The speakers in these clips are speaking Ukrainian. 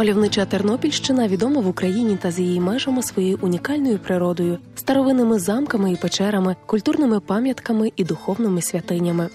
Мальовнича Тернопільщина відома в Україні та за її межами своєю унікальною природою, старовинними замками і печерами, культурними пам'ятками і духовними святинями.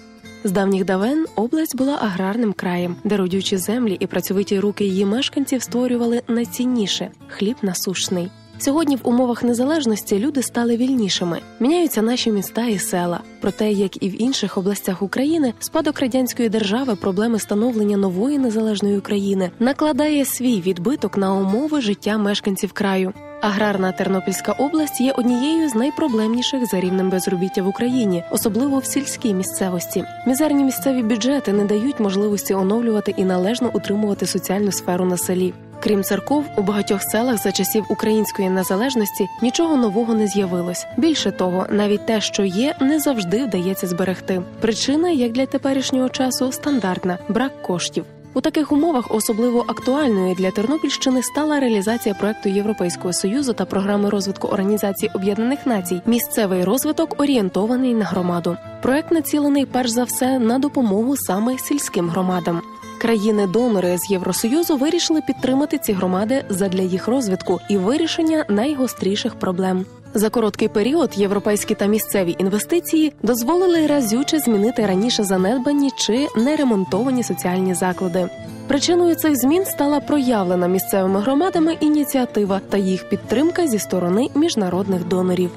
З давніх давен область була аграрним краєм, де родючі землі і працьовиті руки її мешканців створювали найцінніше хліб насущний. Сьогодні в умовах незалежності люди стали вільнішими, міняються наші міста і села. Проте, як і в інших областях України, спадок радянської держави, проблеми становлення нової незалежної України накладає свій відбиток на умови життя мешканців краю. Аграрна Тернопільська область є однією з найпроблемніших за рівнем безробіття в Україні, особливо в сільській місцевості. Мізерні місцеві бюджети не дають можливості оновлювати і належно утримувати соціальну сферу на селі. Крім церков, у багатьох селах за часів української незалежності нічого нового не з'явилось. Більше того, навіть те, що є, не завжди вдається зберегти. Причина, як для теперішнього часу, стандартна брак коштів. У таких умовах особливо актуальною для Тернопільщини стала реалізація проекту Європейського союзу та програми розвитку Організації Об'єднаних Націй. Місцевий розвиток орієнтований на громаду. Проект націлений перш за все на допомогу саме сільським громадам. Країни-донори з Євросоюзу вирішили підтримати ці громади задля їх розвитку і вирішення найгостріших проблем. За короткий період європейські та місцеві інвестиції дозволили разюче змінити раніше занедбані чи неремонтовані соціальні заклади. Причиною цих змін стала проявлена місцевими громадами ініціатива та їх підтримка зі сторони міжнародних донорів.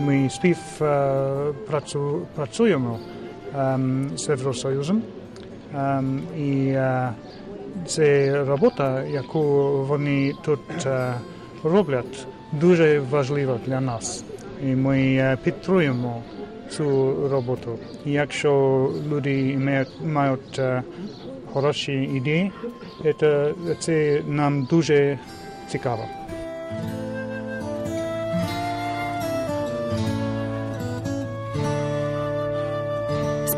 Ми співпрацюємо ем, з Євросоюзом ем, і е, це робота, яку вони тут е, роблять, дуже важлива для нас. І ми е, підтримуємо цю роботу. І якщо люди мають хороші ідеї, це, це нам дуже цікаво.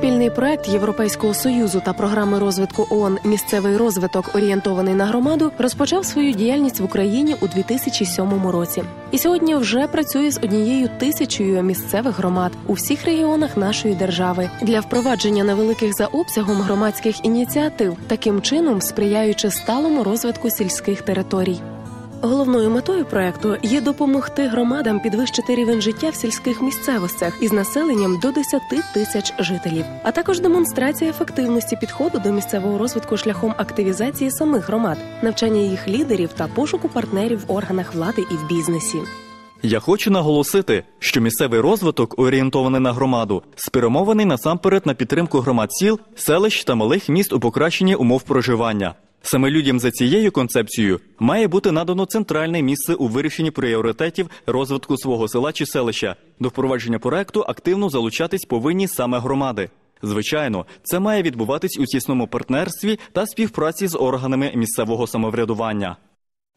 Спільний проект Європейського союзу та програми розвитку ООН Місцевий розвиток орієнтований на громаду розпочав свою діяльність в Україні у 2007 році. І сьогодні вже працює з однією тисячою місцевих громад у всіх регіонах нашої держави для впровадження невеликих за обсягом громадських ініціатив, таким чином сприяючи сталому розвитку сільських територій. Головною метою проекту є допомогти громадам підвищити рівень життя в сільських місцевостях із населенням до 10 тисяч жителів, а також демонстрація ефективності підходу до місцевого розвитку шляхом активізації самих громад, навчання їх лідерів та пошуку партнерів в органах влади і в бізнесі. Я хочу наголосити, що місцевий розвиток, орієнтований на громаду, спрямований насамперед на підтримку громад сіл, селищ та малих міст у покращенні умов проживання. Саме людям за цією концепцією має бути надано центральне місце у вирішенні пріоритетів розвитку свого села чи селища. До впровадження проекту активно залучатись повинні саме громади. Звичайно, це має відбуватись у тісному партнерстві та співпраці з органами місцевого самоврядування.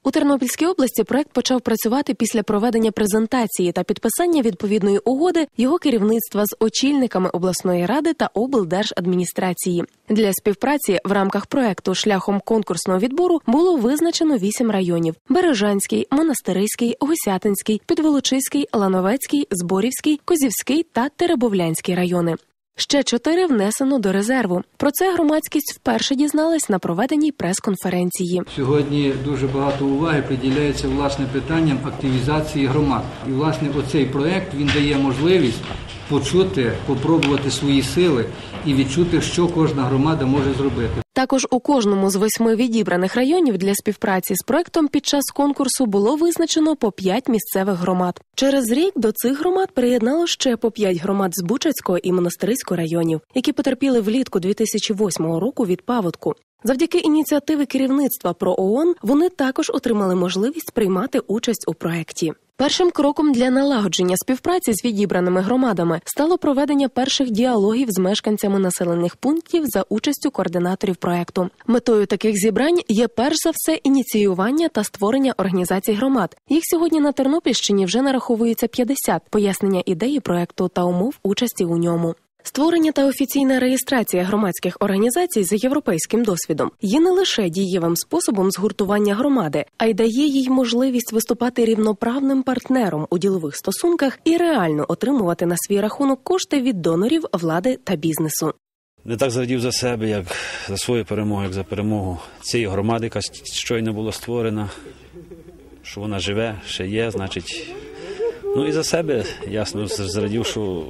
У Тернопільській області проект почав працювати після проведення презентації та підписання відповідної угоди його керівництва з очільниками обласної ради та облдержадміністрації. Для співпраці в рамках проекту шляхом конкурсного відбору було визначено вісім районів: Бережанський, Монастириський, Гусятинський, Підволочиський, Лановецький, Зборівський, Козівський та Теребовлянський райони. Ще чотири внесено до резерву. Про це громадськість вперше дізналась на проведеній прес-конференції. Сьогодні дуже багато уваги приділяється власне питанням активізації громад. І власне оцей проект він дає можливість почути, попробувати свої сили і відчути, що кожна громада може зробити. Також у кожному з восьми відібраних районів для співпраці з проектом під час конкурсу було визначено по п'ять місцевих громад. Через рік до цих громад приєднало ще по п'ять громад з Бучацького і Монастириського районів, які потерпіли влітку 2008 року від паводку. Завдяки ініціативи керівництва про ООН вони також отримали можливість приймати участь у проєкті. Першим кроком для налагодження співпраці з відібраними громадами стало проведення перших діалогів з мешканцями населених пунктів за участю координаторів проекту. Метою таких зібрань є перш за все ініціювання та створення організацій громад. Їх сьогодні на Тернопільщині вже нараховується 50, пояснення ідеї проекту та умов участі у ньому. Створення та офіційна реєстрація громадських організацій за європейським досвідом є не лише дієвим способом згуртування громади, а й дає їй можливість виступати рівноправним партнером у ділових стосунках і реально отримувати на свій рахунок кошти від донорів, влади та бізнесу. не так зрадів за себе, як за свою перемогу, як за перемогу цієї громади, яка щойно була створена, що вона живе, ще є, значить. Ну і за себе ясно зрадів, що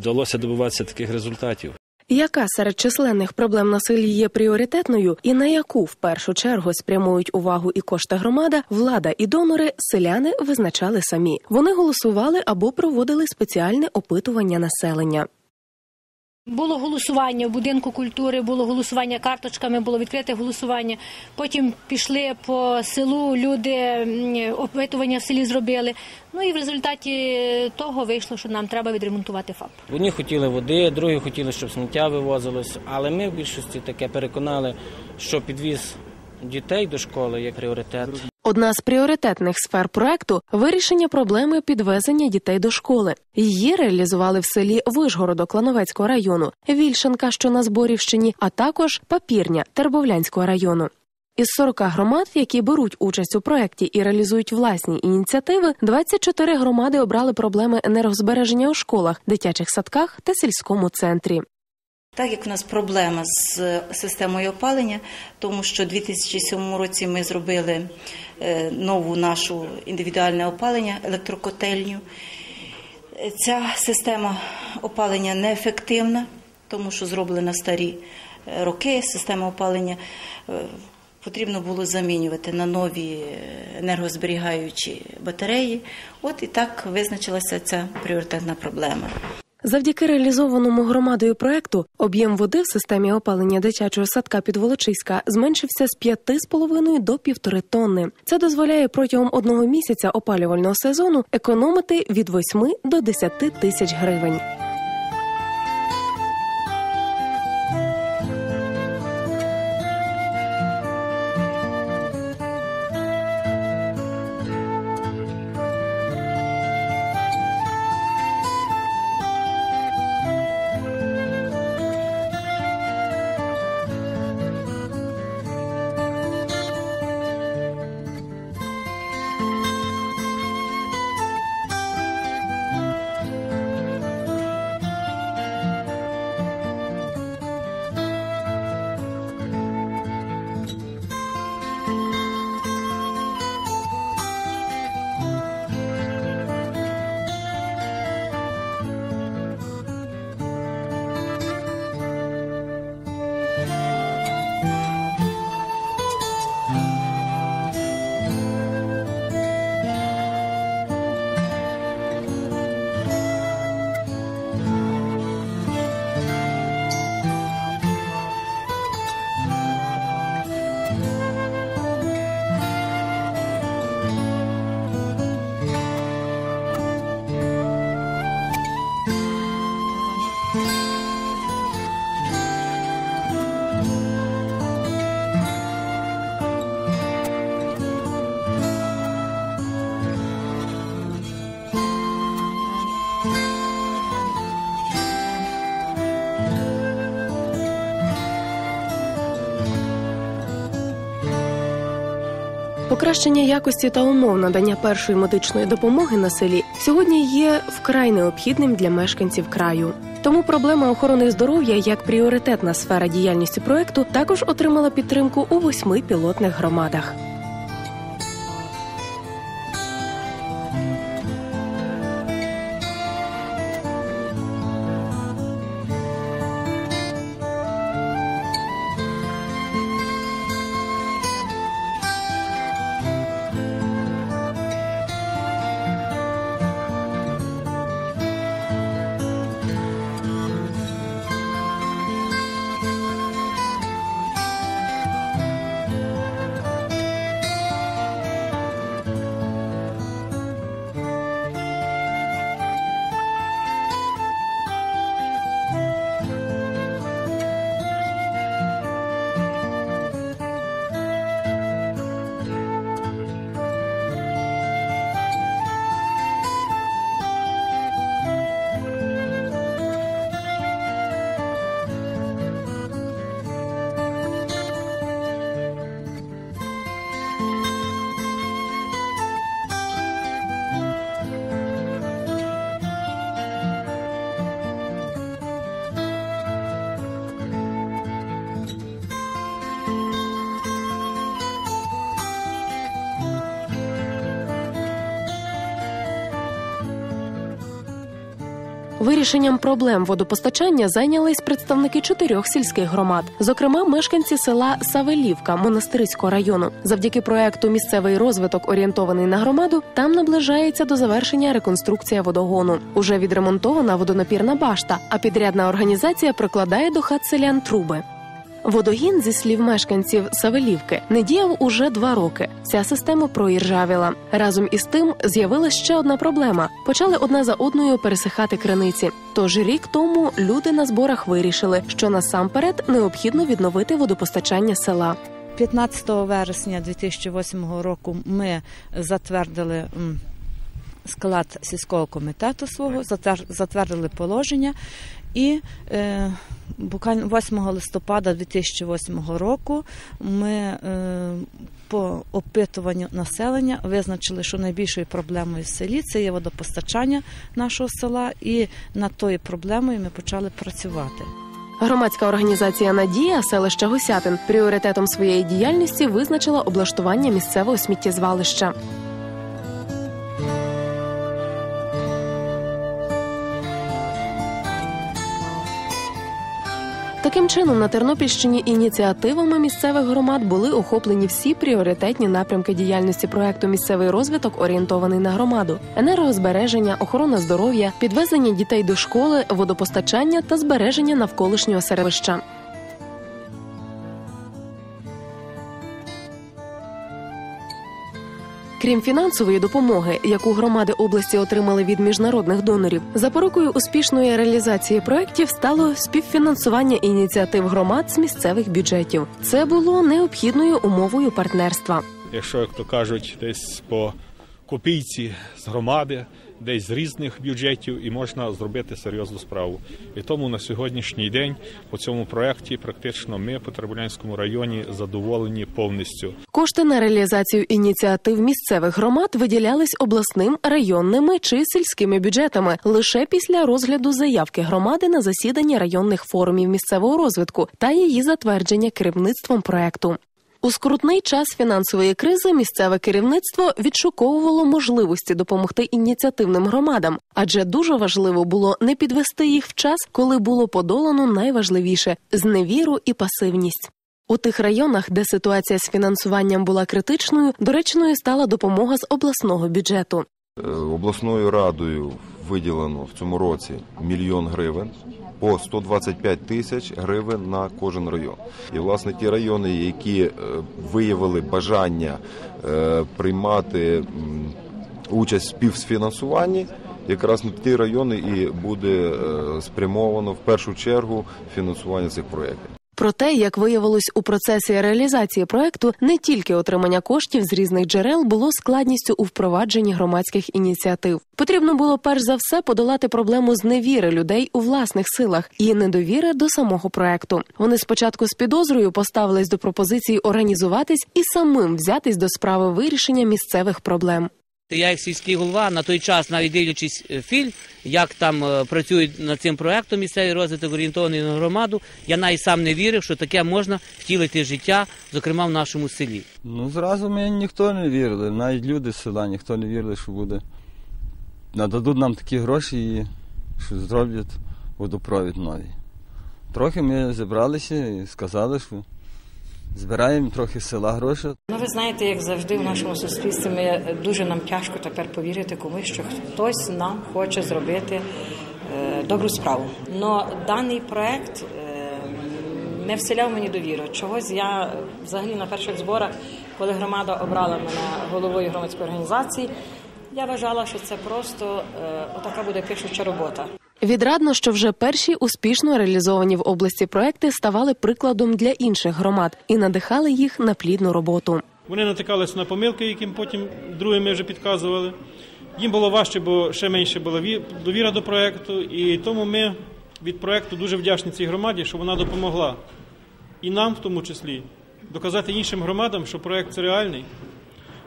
вдалося добиватися таких результатів. Яка серед численних проблем на селі є пріоритетною, і на яку в першу чергу спрямують увагу і кошти громада, влада і донори селяни визначали самі. Вони голосували або проводили спеціальне опитування населення. Було голосування в будинку культури, було голосування карточками, було відкрите голосування. Потім пішли по селу, люди опитування в селі зробили. Ну і в результаті того вийшло, що нам треба відремонтувати ФАП. Одні хотіли води, другі хотіли, щоб сміття вивозилось. Але ми в більшості таке переконали, що підвіз дітей до школи є пріоритет. Одна з пріоритетних сфер проекту вирішення проблеми підвезення дітей до школи. Її реалізували в селі Вишгородо Клановецького району, Вільшанка, що на Зборівщині, а також Папірня Тербовлянського району. Із 40 громад, які беруть участь у проєкті і реалізують власні ініціативи, 24 громади обрали проблеми енергозбереження у школах, дитячих садках та сільському центрі. Так як у нас проблема з системою опалення, тому що у 2007 році ми зробили нову нашу індивідуальне опалення, електрокотельню. Ця система опалення неефективна, тому що зроблена старі е, роки. Система опалення е, потрібно було замінювати на нові енергозберігаючі батареї. От і так визначилася ця пріоритетна проблема. Завдяки реалізованому громадою проекту об'єм води в системі опалення дитячого садка під Волочиська зменшився з 5,5 до 1,5 тонни. Це дозволяє протягом одного місяця опалювального сезону економити від 8 до 10 тисяч гривень. Покращення якості та умов надання першої медичної допомоги на селі сьогодні є вкрай необхідним для мешканців краю. Тому проблема охорони здоров'я як пріоритетна сфера діяльності проекту також отримала підтримку у восьми пілотних громадах. Вирішенням проблем водопостачання зайнялись представники чотирьох сільських громад, зокрема мешканці села Савелівка Монастирського району. Завдяки проекту Місцевий розвиток орієнтований на громаду там наближається до завершення реконструкція водогону. Уже відремонтована водонапірна башта, а підрядна організація прикладає до хат селян труби. Водогін, зі слів мешканців Савелівки, не діяв уже два роки. Ця система проіржавіла. Разом із тим з'явилася ще одна проблема: почали одна за одною пересихати криниці. Тож рік тому люди на зборах вирішили, що насамперед необхідно відновити водопостачання села. 15 вересня 2008 року ми затвердили склад сільського комітету свого, затвер- затвердили положення. І е, буквально 8 листопада 2008 року ми е, по опитуванню населення визначили, що найбільшою проблемою в селі це є водопостачання нашого села, і над тою проблемою ми почали працювати. Громадська організація Надія селища Гусятин пріоритетом своєї діяльності визначила облаштування місцевого сміттєзвалища. Таким чином, на Тернопільщині ініціативами місцевих громад були охоплені всі пріоритетні напрямки діяльності проекту Місцевий розвиток орієнтований на громаду: енергозбереження, охорона здоров'я, підвезення дітей до школи, водопостачання та збереження навколишнього середовища. Крім фінансової допомоги, яку громади області отримали від міжнародних донорів, запорукою успішної реалізації проєктів стало співфінансування ініціатив громад з місцевих бюджетів. Це було необхідною умовою партнерства. якщо, як то кажуть, десь по копійці з громади, десь з різних бюджетів, і можна зробити серйозну справу. І тому на сьогоднішній день по цьому проєкті практично ми по Тербулянському районі задоволені повністю. Кошти на реалізацію ініціатив місцевих громад виділялись обласним, районними чи сільськими бюджетами лише після розгляду заявки громади на засіданні районних форумів місцевого розвитку та її затвердження керівництвом проекту. У скрутний час фінансової кризи місцеве керівництво відшуковувало можливості допомогти ініціативним громадам, адже дуже важливо було не підвести їх в час, коли було подолано найважливіше зневіру і пасивність. У тих районах, де ситуація з фінансуванням була критичною, доречною стала допомога з обласного бюджету. Е, Обласною радою виділено в цьому році мільйон гривень по 125 тисяч гривень на кожен район. І власне ті райони, які е, виявили бажання е, приймати участь в співфінансуванні, якраз на ті райони і буде е, спрямовано в першу чергу фінансування цих проєктів. Проте, як виявилось у процесі реалізації проекту, не тільки отримання коштів з різних джерел було складністю у впровадженні громадських ініціатив. Потрібно було перш за все подолати проблему зневіри людей у власних силах і недовіри до самого проекту. Вони спочатку з підозрою поставились до пропозиції організуватись і самим взятись до справи вирішення місцевих проблем. Я як сільський голова на той час, навіть дивлячись е, фільм, як там е, працюють над цим проектом місцевий розвиток орієнтований на громаду, я навіть сам не вірив, що таке можна втілити життя, зокрема в нашому селі. Ну, зразу ми ніхто не вірили, навіть люди з села ніхто не вірили, що буде. Нададуть нам такі гроші і що зроблять водопровід новий. Трохи ми зібралися і сказали, що збираємо трохи села гроші. Ну, ви знаєте, як завжди в нашому суспільстві ми дуже нам тяжко тепер повірити комусь, що хтось нам хоче зробити е, добру справу. Но даний проект е, не вселяв мені довіру. Чогось я е, взагалі на перших зборах, коли громада обрала мене головою громадської організації, я вважала, що це просто е, отака буде пишуча робота. Відрадно, що вже перші успішно реалізовані в області проекти ставали прикладом для інших громад і надихали їх на плідну роботу. Вони натикалися на помилки, яким потім другим вже підказували. Їм було важче, бо ще менше була ві- довіра до проекту, і тому ми від проекту дуже вдячні цій громаді, що вона допомогла і нам, в тому числі, доказати іншим громадам, що проект це реальний,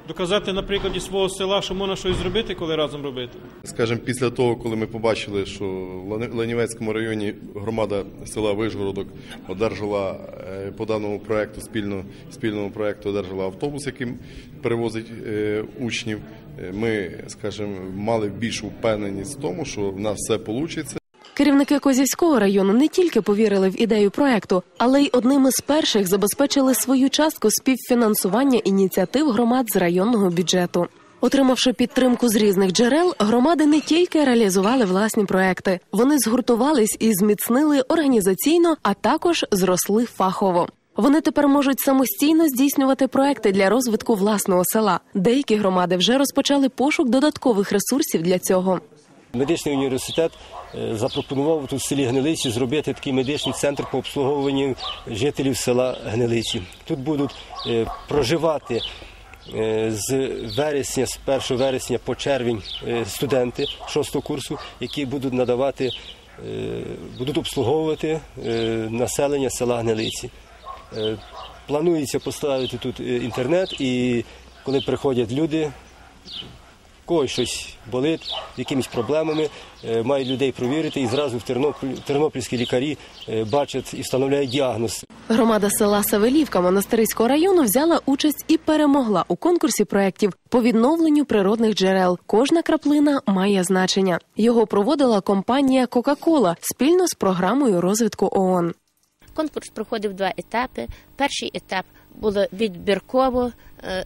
доказати на прикладі свого села, що можна щось зробити, коли разом робити. Скажімо, після того, коли ми побачили, що в Ланівецькому районі громада села Вишгородок одержала е, по даному проекту спільно спільному проекту одержала автобус, яким перевозить е, учнів. Е, Ми, скажімо, мали більшу впевненість в тому, що в нас все вийде. Керівники Козівського району не тільки повірили в ідею проекту, але й одним із перших забезпечили свою частку співфінансування ініціатив громад з районного бюджету. Отримавши підтримку з різних джерел, громади не тільки реалізували власні проекти, вони згуртувались і зміцнили організаційно, а також зросли фахово. Вони тепер можуть самостійно здійснювати проекти для розвитку власного села. Деякі громади вже розпочали пошук додаткових ресурсів для цього. Медичний університет е, запропонував тут в селі Гнилиці зробити такий медичний центр по обслуговуванню жителів села Гнилиці. Тут будуть е, проживати е, з вересня, з 1 вересня по червень студенти 6 курсу, які будуть надавати, будуть обслуговувати населення села Гнилиці. Планується поставити тут інтернет, і коли приходять люди, когось щось болить, з якимись проблемами, е, мають людей провірити, і зразу в Тернопіль, тернопільські лікарі е, бачать і встановляють діагноз. Громада села Савелівка Монастириського району взяла участь і перемогла у конкурсі проєктів по відновленню природних джерел. Кожна краплина має значення. Його проводила компанія Кока-Кола спільно з програмою розвитку ООН. Конкурс проходив два етапи. Перший етап було відбірково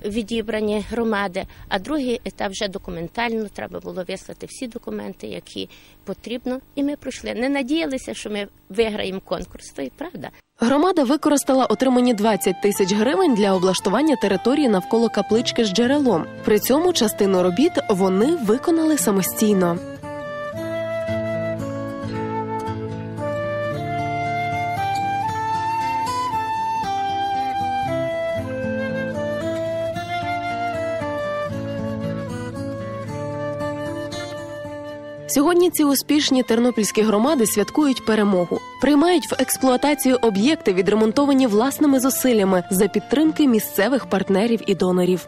відібрані громади, а другий етап вже документально. Треба було вислати всі документи, які потрібно. І ми пройшли. Не надіялися, що ми виграємо конкурс. То й правда. Громада використала отримані 20 тисяч гривень для облаштування території навколо каплички з джерелом. При цьому частину робіт вони виконали самостійно. Сьогодні ці успішні тернопільські громади святкують перемогу, приймають в експлуатацію об'єкти, відремонтовані власними зусиллями за підтримки місцевих партнерів і донорів.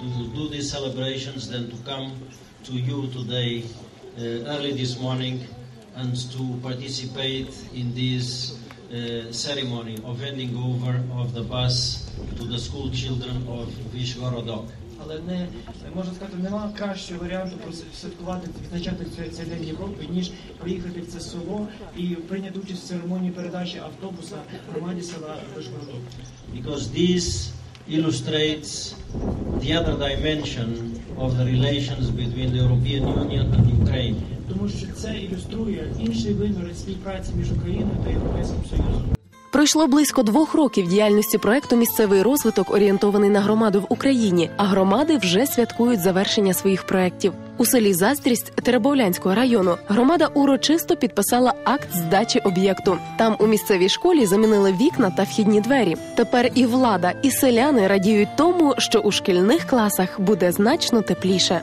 to do these celebrations than to come to you today uh, early this uh, ceremony of handing over of the bus to the school children of Vishgorodok. Але не можна сказати, немає кращого варіанту святкувати, відзначати цей, цей день Європи, ніж приїхати в це село і прийняти участь в церемонії передачі автобуса громаді села Вишгородок. Because this illustrates the other dimension of the relations between the European Union and Ukraine. Тому що це ілюструє інший вимір співпраці між Україною та Європейським Союзом. Пройшло близько двох років діяльності проекту Місцевий розвиток орієнтований на громаду в Україні, а громади вже святкують завершення своїх проєктів. У селі Заздрість Теребовлянського району громада урочисто підписала акт здачі об'єкту. Там у місцевій школі замінили вікна та вхідні двері. Тепер і влада, і селяни радіють тому, що у шкільних класах буде значно тепліше.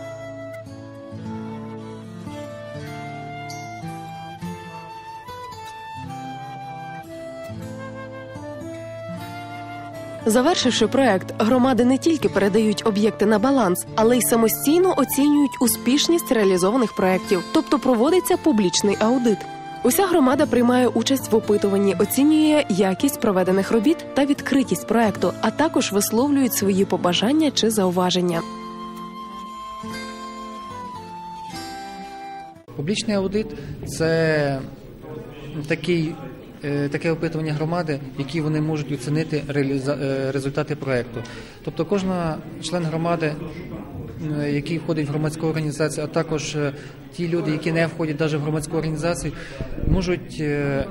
Завершивши проект, громади не тільки передають об'єкти на баланс, але й самостійно оцінюють успішність реалізованих проєктів, тобто проводиться публічний аудит. Уся громада приймає участь в опитуванні, оцінює якість проведених робіт та відкритість проекту, а також висловлюють свої побажання чи зауваження. Публічний аудит це такий, таке опитування громади, які вони можуть оцінити е, результати проекту. Тобто кожна член громади, е, який входить в громадську організацію, а також е, ті люди, які не входять навіть в громадську організацію, можуть е,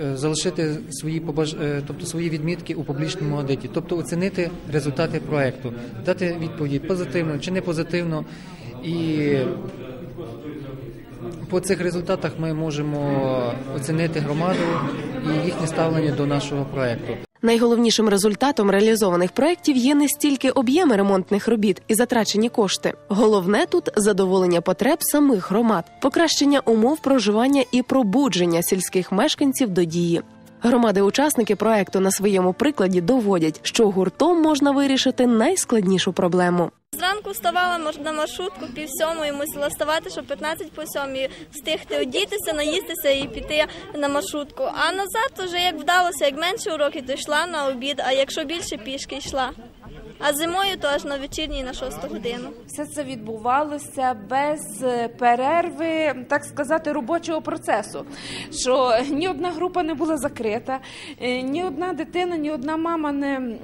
е, залишити свої побаж... е, тобто свої відмітки у публічному аудиті, тобто оцінити результати проекту, дати відповіді позитивно чи не позитивно. І по цих результатах ми можемо оцінити громаду і їхнє ставлення до нашого проекту. Найголовнішим результатом реалізованих проєктів є не стільки об'єми ремонтних робіт і затрачені кошти. Головне тут задоволення потреб самих громад, покращення умов проживання і пробудження сільських мешканців до дії. Громади-учасники проекту на своєму прикладі доводять, що гуртом можна вирішити найскладнішу проблему. Зранку вставала на маршрутку пів сьомої, мусила вставати, щоб 15 по сьомій встигти одітися, наїстися і піти на маршрутку. А назад вже як вдалося, як менше уроків, то йшла на обід, а якщо більше пішки йшла. А зимою теж на вечірній на 6 годину. Все це відбувалося без е, перерви, так сказати, робочого процесу. Що ні одна група не була закрита, е, ні одна дитина, ні одна мама не,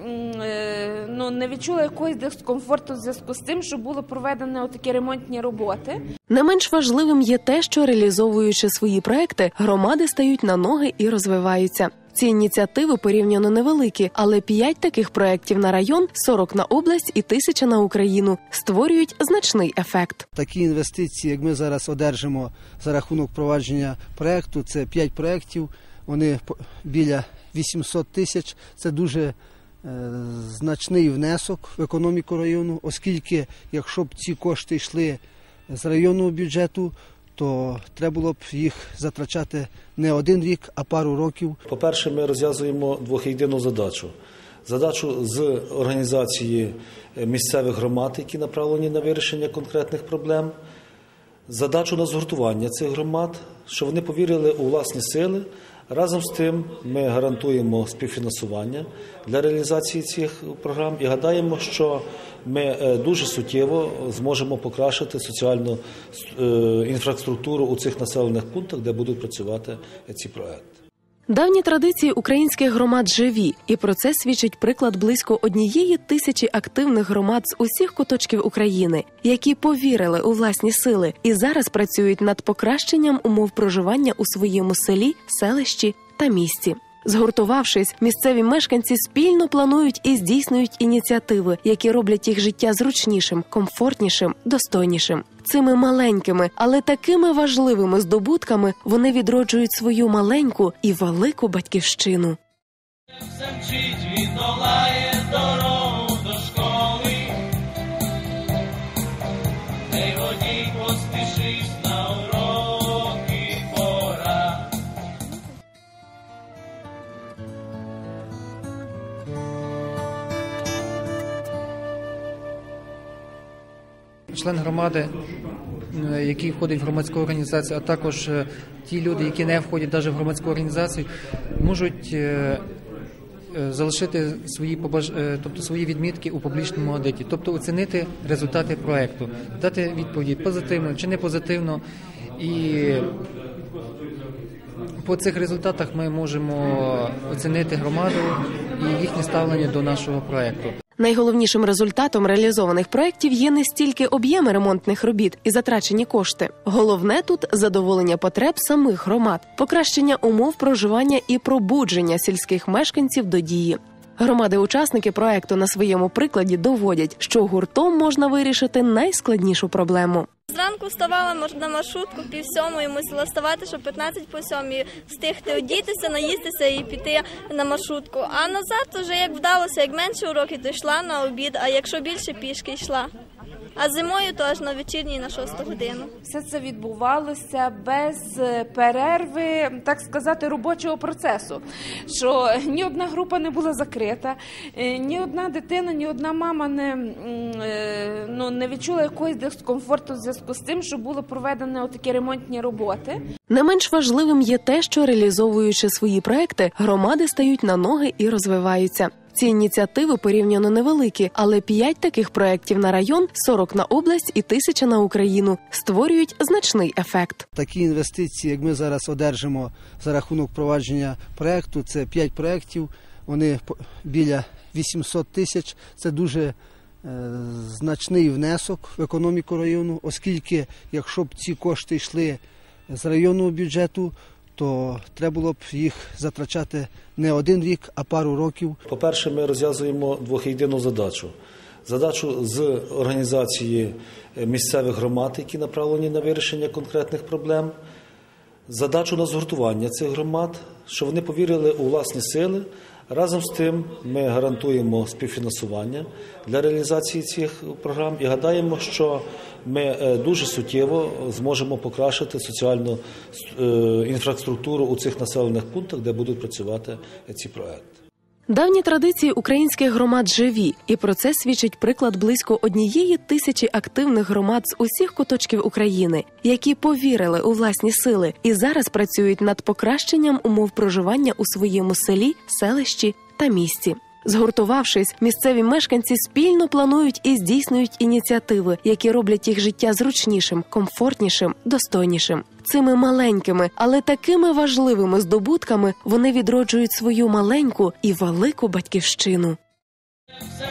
е, ну, не відчула якогось дискомфорту в зв'язку з тим, що було проведено такі ремонтні роботи. Не менш важливим є те, що реалізовуючи свої проекти, громади стають на ноги і розвиваються. Ці ініціативи порівняно невеликі, але п'ять таких проєктів на район, 40 на область і тисяча на Україну створюють значний ефект. Такі інвестиції, як ми зараз одержимо за рахунок провадження проекту, це 5 проєктів. Вони біля 800 тисяч. Це дуже е, значний внесок в економіку району, оскільки якщо б ці кошти йшли з районного бюджету, то треба було б їх затрачати не один рік, а пару років. По-перше, ми розв'язуємо двохєдину задачу. Задачу з організації е, місцевих громад, які направлені на вирішення конкретних проблем, задачу на згуртування цих громад, щоб вони повірили у власні сили. Разом з тим ми гарантуємо співфінансування для реалізації цих програм і гадаємо, що ми е, дуже суттєво зможемо покращити соціальну е, інфраструктуру у цих населених пунктах, де будуть працювати ці проекти. Давні традиції українських громад живі, і про це свідчить приклад близько однієї тисячі активних громад з усіх куточків України, які повірили у власні сили і зараз працюють над покращенням умов проживання у своєму селі, селищі та місті. Згуртувавшись, місцеві мешканці спільно планують і здійснюють ініціативи, які роблять їх життя зручнішим, комфортнішим, достойнішим. Цими маленькими, але такими важливими здобутками вони відроджують свою маленьку і велику батьківщину. Як замчить член громади, е, який входить в громадську організацію, а також е, ті люди, які не входять навіть в громадську організацію, можуть е, залишити свої побаж... тобто свої відмітки у публічному аудиті, тобто оцінити результати проекту, дати відповіді позитивно чи не позитивно. І по цих результатах ми можемо оцінити громаду і їхнє ставлення до нашого проекту. Найголовнішим результатом реалізованих проєктів є не стільки об'єми ремонтних робіт і затрачені кошти. Головне тут задоволення потреб самих громад, покращення умов проживання і пробудження сільських мешканців до дії. Громади-учасники проекту на своєму прикладі доводять, що гуртом можна вирішити найскладнішу проблему. Зранку вставала на маршрутку пів сьомої, мусила вставати, щоб 15 по сьомій встигти одітися, наїстися і піти на маршрутку. А назад вже як вдалося, як менше уроків, то йшла на обід, а якщо більше пішки йшла. А зимою теж на вечірній на 6 годину. Все це відбувалося без е, перерви, так сказати, робочого процесу. Що ні одна група не була закрита, е, ні одна дитина, ні одна мама не, е, ну, не відчула якогось дискомфорту в зв'язку з тим, що було проведено такі ремонтні роботи. Не менш важливим є те, що реалізовуючи свої проекти, громади стають на ноги і розвиваються. Ці ініціативи порівняно невеликі, але п'ять таких проєктів на район, 40 на область і тисяча на Україну створюють значний ефект. Такі інвестиції, як ми зараз одержимо за рахунок провадження проекту, це 5 проєктів. Вони біля 800 тисяч. Це дуже е, значний внесок в економіку району, оскільки якщо б ці кошти йшли з районного бюджету, то треба було б їх затрачати не один рік, а пару років. По-перше, ми розв'язуємо двохєдину задачу. Задачу з організації е, місцевих громад, які направлені на вирішення конкретних проблем, задачу на згуртування цих громад, щоб вони повірили у власні сили. Разом з тим ми гарантуємо співфінансування для реалізації цих програм і гадаємо, що ми е, дуже суттєво зможемо покращити соціальну е, інфраструктуру у цих населених пунктах, де будуть працювати ці проекти. Давні традиції українських громад живі, і про це свідчить приклад близько однієї тисячі активних громад з усіх куточків України, які повірили у власні сили і зараз працюють над покращенням умов проживання у своєму селі, селищі та місті. Згуртувавшись, місцеві мешканці спільно планують і здійснюють ініціативи, які роблять їх життя зручнішим, комфортнішим, достойнішим. Цими маленькими, але такими важливими здобутками вони відроджують свою маленьку і велику батьківщину. Все